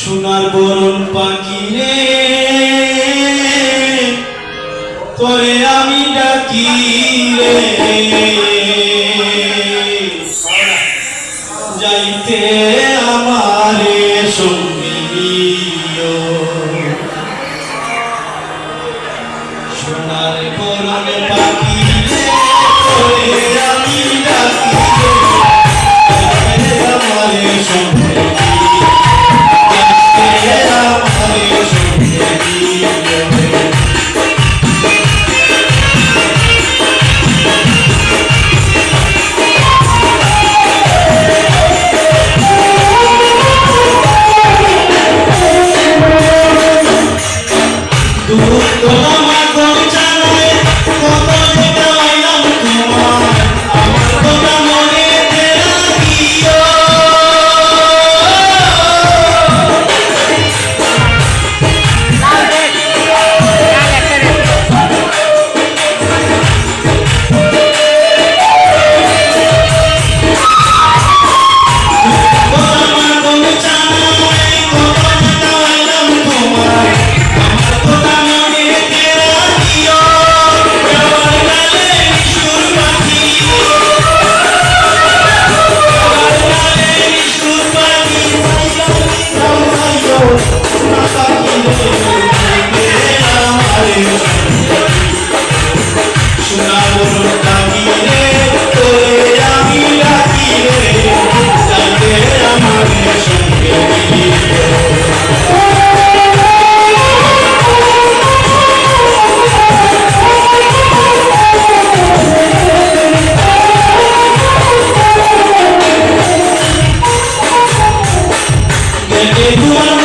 সোনার বরণ পাখি রে। তোরে আমি ডাকি রে। যাইতে আমার সোনার বরণ পাখি Everyone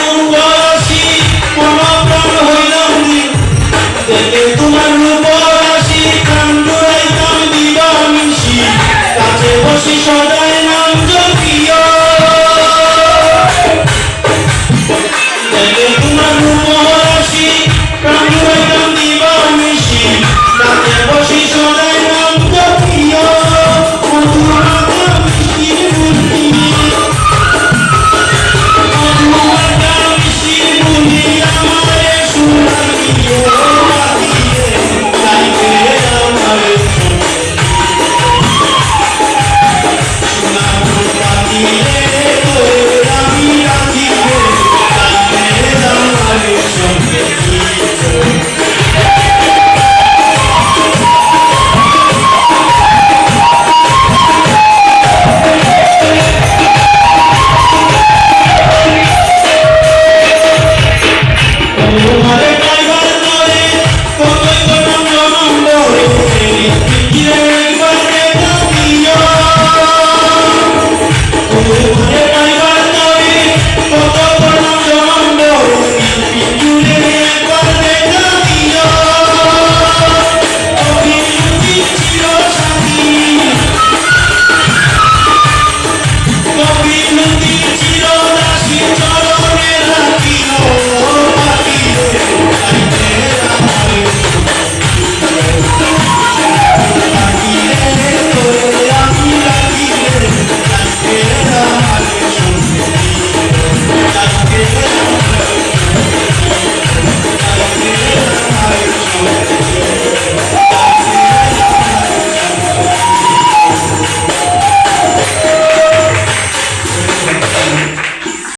তোমার Yeah.